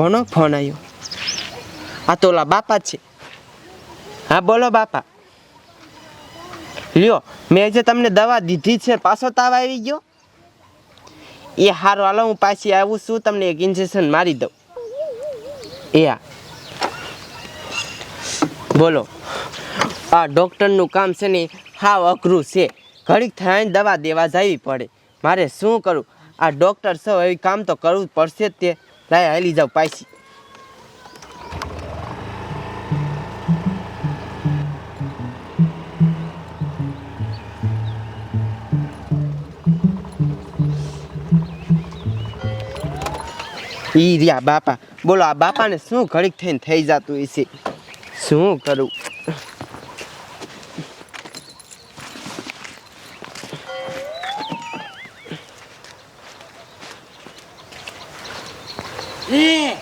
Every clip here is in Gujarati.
કોનો ફોન આવ્યો આ તો ઓલા બાપા છે. હા, બોલો બાપા. લ્યો, મેં જે તમને દવા દીધી છે, પાછો તાવ આવી ગયો? એ હારો, હાલો હું પાછી આવું છું, તમને એક ઇન્જેક્શન મારી દઉં. એ હા બોલો, આ ડૉક્ટરનું કામ છે ને, હાવ અઘરું છે. ઘડીક થઈને દવા દેવા જવી પડે. મારે શું કરું? આ ડૉક્ટર સૌ એવી કામ તો કરવું જ પડશે જ તે. લાય હાલી જાવ પાછી ઈ રહ્યા બાપા. બોલો, આ બાપાને શું ઘડીક થઈને થઈ જતું હશે? શું કરું? એ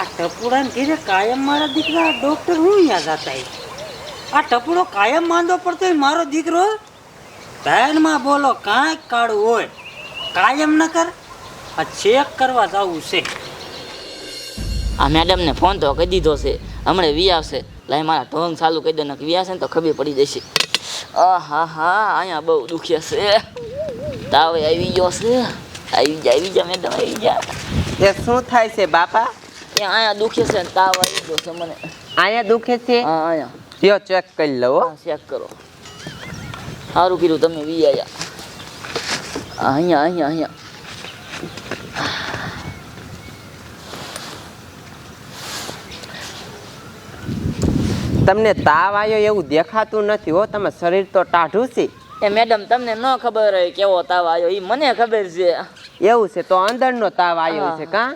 આ ટપુડાને કીધે કાયમ મારા દીકરા ડૉક્ટર હું અહીંયા જતા આ ટપુડો કાયમ માંદો પડતો મારો દીકરો? બહેનમાં બોલો, કાંઈક કાળું હોય. કાયમ ન કર, આ ચેક કરવા જવું છે. આ મેડમને ફોન તો કહી દીધો છે. હમણાં વી આવશે. લાય મારા ઢોંગ ચાલુ કહી દે ને વી આવશે ને તો ખબર પડી જશે. આ હા હા અહીંયા બહુ દુખ્યા છે. તાવ આવી ગયો છે. આવી જા આવી જા મેડમ આવી જા. એ શું થાય છે બાપા? એ અહીંયા દુખે છે ને તાવ આવી ગયો છે મને. અહીંયા દુખે છે? હા અહીંયા. યો ચેક કરી લઉં ચેક કરો. સારું કીધું તમે વી આયા. અહીંયા અહીંયા અહીંયા. તમને તાવ આવ્યો એવું દેખાતું નથી હો. તમે શરીર તો ટાઢું છે. એ મેડમ તમને ન ખબર હોય કેવો તાવ આવ્યો એ મને ખબર છે. એવું છે તો અંદરનો તાવ આવ્યો છે કા?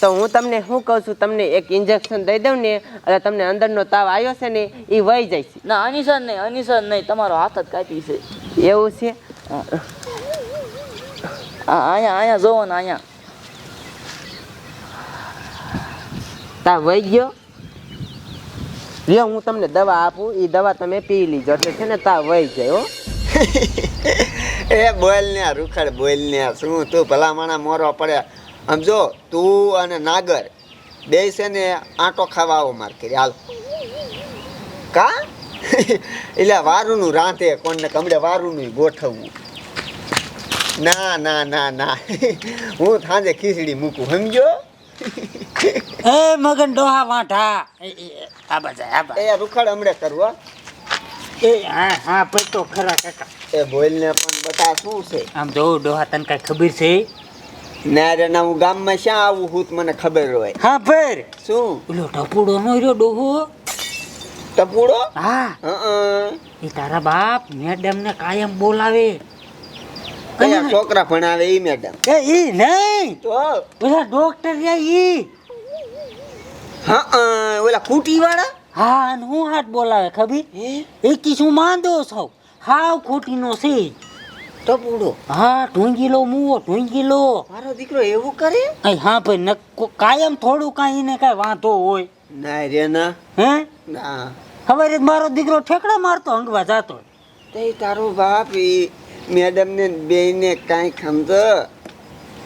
તો હું તમને શું કહું છું તમને એક ઇન્જેક્શન દઈ દઉં ને એટલે તમને અંદરનો તાવ આવ્યો છે ને એ વહી જાય છે. ના અનિસર નહીં અનિસર નહીં તમારો હાથ જ કાપી છે. એવું છે? અહીંયા અહીંયા જોવો ને અહીંયા. તાવ વહી ગયો? લ્યો હું તમને દવા આપું એ દવા તમે પી લીજો એટલે છે ને તાવ વહી જાય હો. એ બોલ ને રૂખડ બોલ ને શું તું ભલા માણા મોરો પડે. આમ જો તું અને નાગર બે છે ને આંટો ખાવા આવો માર કરી હાલ. કા? એટલે વારુનું રાંધે કોણને કમડે વારુનું ગોઠવવું. ના ના ના ના. હું સાંજે ખીચડી મૂકું સમજો એ મગન ડોહા વાંઠા આ બાજુ આ એ રૂખડ હમણે કરવો એ હા હા પછી તો ખરા કાકા. એ બોલને પણ બતા શું છે? આમ જો ડોહા તને કાંઈ ખબર છે? ના રે ના હું ગામમાં શ્યાં આવું હું તો મને ખબર હોય. હા ભર શું? ઓલો ટપુડો નો રહ્યો ડોહો. ટપુડો? હા. હં એ તારા બાપ મેડમ ને કાયમ બોલાવે. કયા છોકરા ભણાવે ઈ મેડમ? એ ઈ નહીં. તો? ઓલા ડોક્ટર રે ઈ. હા ઓલા કુટી વાળા હા અને હું હાથ બોલાવે ખબર એ કીશું માંદો છો? હાવ ખોટીનો છે. ટપુડો હા ઢૂંગીલો મુવો ઢૂંગીલો મારો દીકરો એવું કરે? હા ભાઈ કાયમ થોડું કાંઈ ને કાંઈ વાંધો હોય. ના રે ના. હે? ના. ખબર મારો દીકરો ઠેકડા મારતો અંગવા જાતો તે તારો બાપ એ મેડમ ને બે ને કાંઈ સમજો?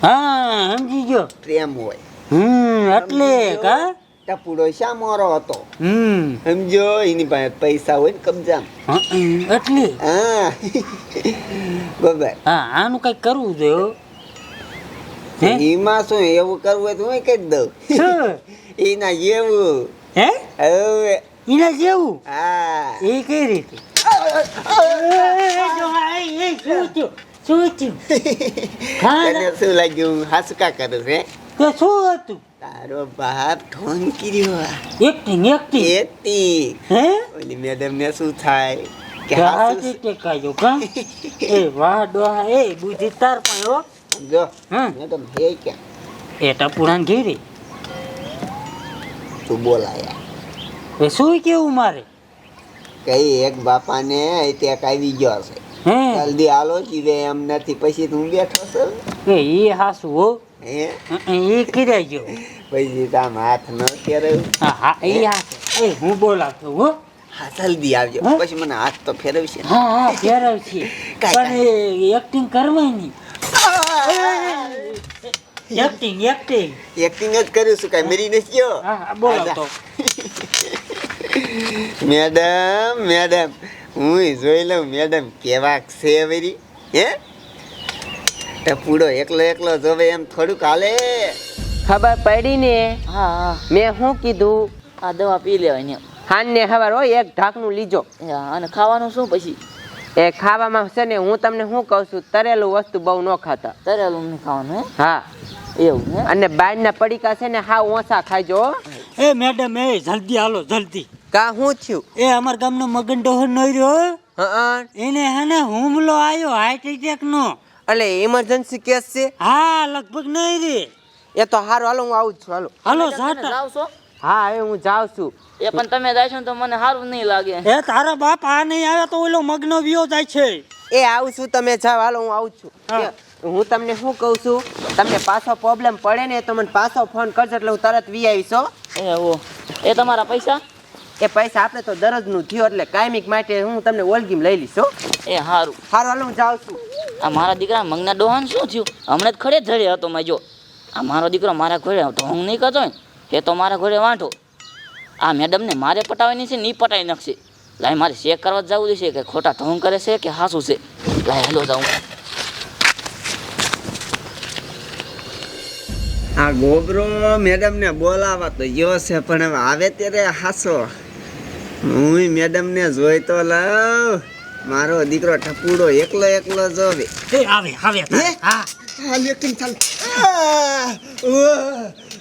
હા સમજી ગયો. પ્રેમ હોય. હમ એટલે કા? ટપુડો શા મોરો હતો. હમ. સમજો? એની પાસે પૈસા હોય ને કબજા. એટલે? હા. બરાબર હા આનું કઈ કરવું જોઈએ એમાં શું એવું કરવું હોય તો હું કહી દઉં. એના જેવું. હે? હવે. એના જેવું? હા. એ કઈ રીતે? શું થયું? શું થયું? શું લાગ્યું? હાસકા કરું છે શું હતું? તારો બાપ ફોન કર્યો એકટી એકટી એકટી હે? ઓલી મેડમ ને શું થાય? કે હાથી ટેકાયો કા એ વાહ ડોહા એ બુદ્ધિ તાર પણ હો. જો હમ. મેડમ હે કે એ ટપુડાન ઘેરી. તું બોલાયા. એ શું કેવું મારે? કઈ એક બાપાને ત્યાં આવી ગયો છે. હે? જલ્દી હાલો જીવે એમ નથી. પછી તું બેઠો છો? એ હાસુ હો. એ કિરાઈ ગયો. પછી હાથ ન ફેરવ્યું હા હા એ હાસુ એ હું બોલાવતો હો હા? જલ્દી આવજો. પછી મને હાથ તો ફેરવશે. હા હા ફેરવ પણ એક્ટિંગ કરવાની એક્ટિંગ એક્ટિંગ એક્ટિંગ જ કરું છું કાંઈ મરી નથી ગયો. હા મેડમ મેડમ હું જોઈ લઉં મેડમ કેવા છે વરી. હે? ટપુડો એકલો એકલો જોવે એમ થોડુંક હાલે. ખબર પડી ને? હા હા. મેં શું કીધું? આ દવા પી લેવાય ને. ખબર હોય એક ઢાંકનું લીજો. હા, અને ખાવાનું શું પછી? એ ખાવામાં છે ને હું તમને શું કહું છું તરેલું વસ્તુ બહુ ન ખાતા. તરેલું નહીં ખાવાનું હા? એવું હે? અને બારના પડીકા છે ને હા ઓછા ખાજો એ મેડમ એ જલ્દી હાલો જલ્દી. કા શું થયું? એ અમાર ગામનો મગન ડોહર નો રહ્યો હા. એને હે હુમલો આવ્યો હાર્ટ એટેક નો. એટલે ઇમરજન્સી કેસ છે? હા લગભગ નહીં રે. એ તો હારું હાલો હું આવું જ છું હાલો. હાલો છો? હા હવે હું જાઉં છું. એ પણ તમે જાશો ને તો મને સારું નહીં લાગે. એ તારા બાપ આ નહીં આવે તો ઓલો મગનો વિયો જાય છે. એ આવું છું તમે જાઓ હાલો હું આવું છું. હા. હું તમને શું કહું છું તમને પાછો પ્રોબ્લેમ પડે ને તો મને પાછો ફોન કરજો એટલે હું તરત વી આવીશ હો. એ ઓ એ તમારા પૈસા? એ પૈસા આપણે તો દરરોજનું થયું એટલે કાયમિક માટે હું તમને ઓલગીમ લઈ લઈશ હો. એ સારું હારું હાલો હું જાઉં છું. આ મારા દીકરા મંગના ડોહાન શું થયું? હમણાં જ ખડે ધડે હતો મેં જો. આ મારો દીકરો મારા ઘોડે ઢોંગ નહીં કરતો ને, એ તો મારા ઘોડે વાંઢો. આ મેડમને મારે પટાવવાની છે નહીં પટાવી નાખશે. લાય મારે ચેક કરવા જવું છે કે ખોટા ઢોંગ કરે છે કે હાસું છે? લાય હેલો જાઉં. આ ગોબરો મેડમને બોલાવા તો ગયો છે, પણ હવે આવે ત્યારે હાસો. હું મેડમને જોઈ તો લઉં. મારો દીકરો ટપુડો એકલો એકલો જોવે એ આવે આવે. હે? હા. એકદમ ચાલ?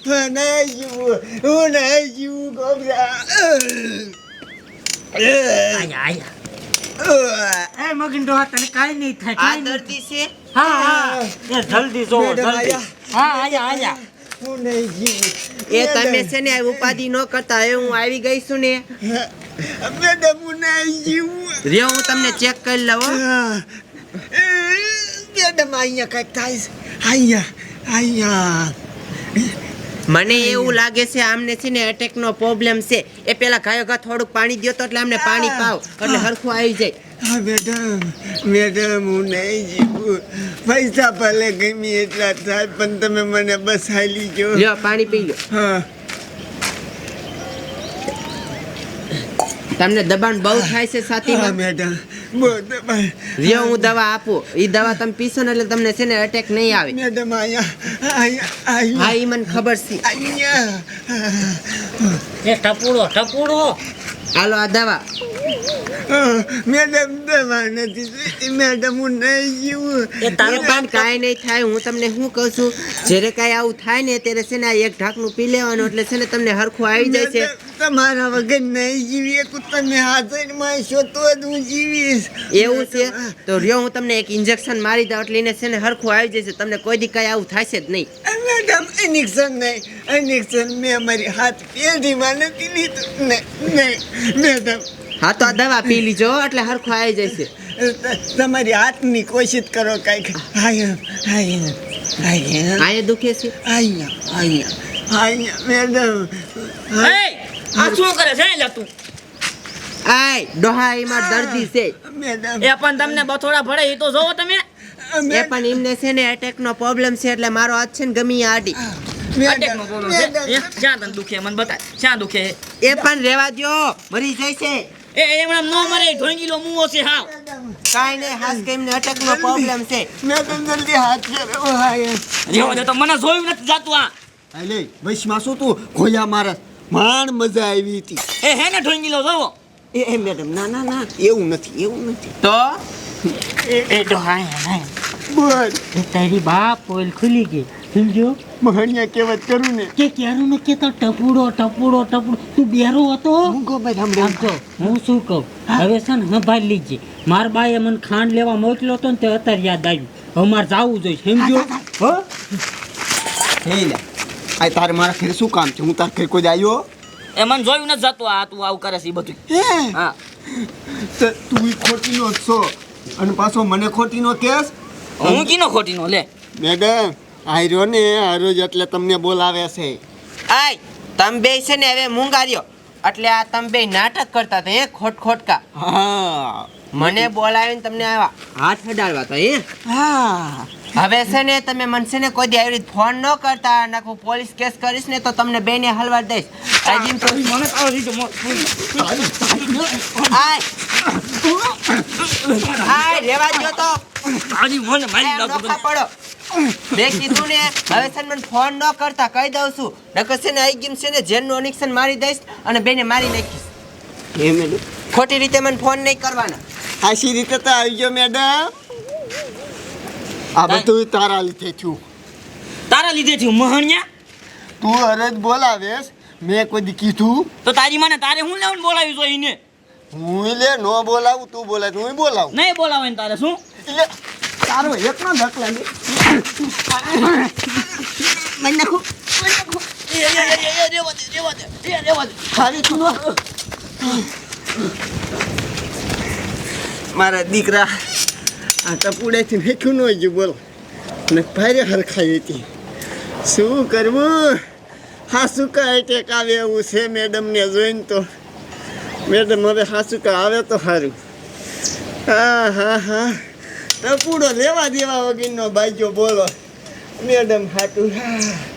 નહીં જીવું હું નહીં જીવું ગોબરા. આયા આયા. એ મગન ડોહર તને કાઈ નહીં થાય આ કાઈ દર્દી છે? હા હા. એ જલ્દી જો જલ્દી. હા આયા આયા. હું નહીં જીવું. એ તમે છે ને ઉપાધિ ન કરતા. એ હું આવી ગઈ છું ને. મેડમ હું નહીં જીવું રહ્યો હું તમને ચેક કરી લઉં હો. મેડમ અહીંયા કંઈક થાય છે. અહીંયા અહીંયા. મને એવું લાગે છે આમને છે ને એટેક નો પ્રોબ્લેમ છે. એ પેલા ગાયો ગા થોડુંક પાણી દો તો એટલે અમને પાણી પાવ એટલે હરખું આવી જાય. હા મેડમ મેડમ હું નહીં જીવું. પૈસા ભલે ગમી એટલા થાય પણ તમે મને બસાઈ હાલી જો પાણી પી લો હા. તમને દબાણ બહુ થાય છે છાતીમાં મેડમ. બહુ દબાણ. લ્યો હું દવા આપું. એ દવા તમે પીશો ને એટલે તમને છે ને અટેક નહીં આવે. મેડમ હા એ મને ખબર છે. અહીંયા એ ટપુડો ટપુડો. હાલો આ દવા. મેડમ દવા નથી મેડમ હું નહીં જીવું. એ એ પણ કાંઈ નહીં થાય. હું તમને શું કહું છું? જ્યારે કાંઈ આવું થાય ને ત્યારે છે ને આ એક ઢાંકણું પી લેવાનું. એટલે છે ને તમને હરખું આવી જાય છે. તમારા વગર નહીં જીવીએ તો તમે હાજરમાં છો તો જ હું જીવીશ. એવું છે? તો રહ્યો હું તમને એક ઇન્જેક્શન મારી દઉં એટલે એને છે ને હરખું આવી જશે. તમને કોઈ દી કાંઈ આવું થશે જ નહીં. મેડમ ઇન્જેક્શન નહીં. ઇન્જેક્શન મેં મારી હાથ પેઢીમાં નથી લીધું. નહીં નહીં મેડમ હા તો આ દવા પી લીજો એટલે હરખું આવી જશે. તમારી હાથની કોશિશ કરો કાંઈક. આયે દુખે છે? અહીંયા અહીંયા અહીંયા મેડમ આ શું કરે છે? લે તું. આય ડોહા દર્દી છે. એ પણ તમને બથોડા ભળે એ તો જોવો તમે. એ પણ એમને છે ને એટેક નો પ્રોબ્લેમ છે એટલે મારો હાથ છે ને ગમી આ આડી. અટેકનો પ્રોબ્લેમ છે. જ્યાં તને દુખે મને બતાય. જ્યાં દુખે એ. પણ રેવા દ્યો મરી જાય છે એ એમણે ન મરે ઢોંગીલો મુવો છે હાવ. કાંઈ નહીં હાસ નો પ્રોબ્લેમ છે. મેડમ જલ્દી હાથ કરો હાય. જેવો તો મને જોયું નથી જાતું આ. વૈશમાં શું તું? ખોયા મારસ માંડ મજા આવી હતી. એ હે ને ઢોંગીલો જોવો એ એ મેડમ ના ના ના એવું નથી એવું નથી. તો? એ એ ડોહા હા આયા. બોલ તારી બાપ પોલ ખુલી ગઈ સમજો? મહાણિયા કહેવત કરું ને. કે ક્યારું ન કેતો ટપુડો ટપુડો ટપુડો. તું બેરો હતો? હું કહું ભાઈ સાંભળે. જો હું શું કહું? હવે છે ને સંભાળી લીજે. માર બાએ મને ખાંડ લેવા મોકલ્યો હતો ને તે અત્યારે યાદ આવ્યું. હવે મારે જવું જોઈએ સમજો? હો હે લે આ તારે મારા ઘરે શું કામ છે? હું તારા ઘરે કોઈ આવ્યો એ મને જોયું નથી જતો આ તું આવું કરે છે એ બધું હે? હા. તો તું ઈ ખોટીનો જ છો. અને પાછો મને ખોટીનો કેસ? હું કીનો ખોટીનો? લે. મેડમ આયરો ને આયરો જ એટલે તમને બોલાવે છે. આય તમે બે છે ને હવે મૂંગાર્યો. એટલે આ તમે બે નાટક કરતા હતા એ ખોટ ખોટકા. હા. મને બોલાવીને તમને આવા હાથ અડાડવા હતા એ હા. હવે છે ને તમે મનસે ને કોઈ દી આવી રીતે ફોન ન કરતા નાખું પોલીસ કેસ કરીશ ને તો તમને બેને હલવા દઈશ. આજીમ તો મને આય આય રેવા દ્યો તો. તારી મને મારી એમ પડો. મેં કીધું ને હવે છે ને મને ફોન ન કરતા કહી દઉં છું. નકર છે ને આઈ ગીમ છે ને જેનનું અનિક્શન મારી દઈશ અને બેને મારી નાખીશ. ખોટી રીતે મને ફોન નહીં કરવાનો. આશી રીતે તો આવી ગયો મેડમ. આ બધું તારા લીધે થયું. તારા લીધે થયું મહણિયા? તું અરજ બોલાવેશ મેં કોઈ દી કીધું. તો તારી મને તારે હું લેવું બોલાવી જોઈએ એને હું લે નો બોલાવું તું બોલાય હું બોલાવું. નહીં બોલાવે ને તારે શું? એટલે તારો એકનો દખલા લે મને નાખું. મારા દીકરા આ ટપુડેથી મેખ્યું ન ગયું બોલો ને ભારે હરખાઈ હતી શું કરવું હા શું કાંઈ ટેક આવે એવું છે મેડમને જોઈને તો મેડમ હવે હાસુકા આવે તો સારું હા હા હા ટપુડો લેવા દેવા વગરનો બાજ્યો બોલો મેડમ હાટું હા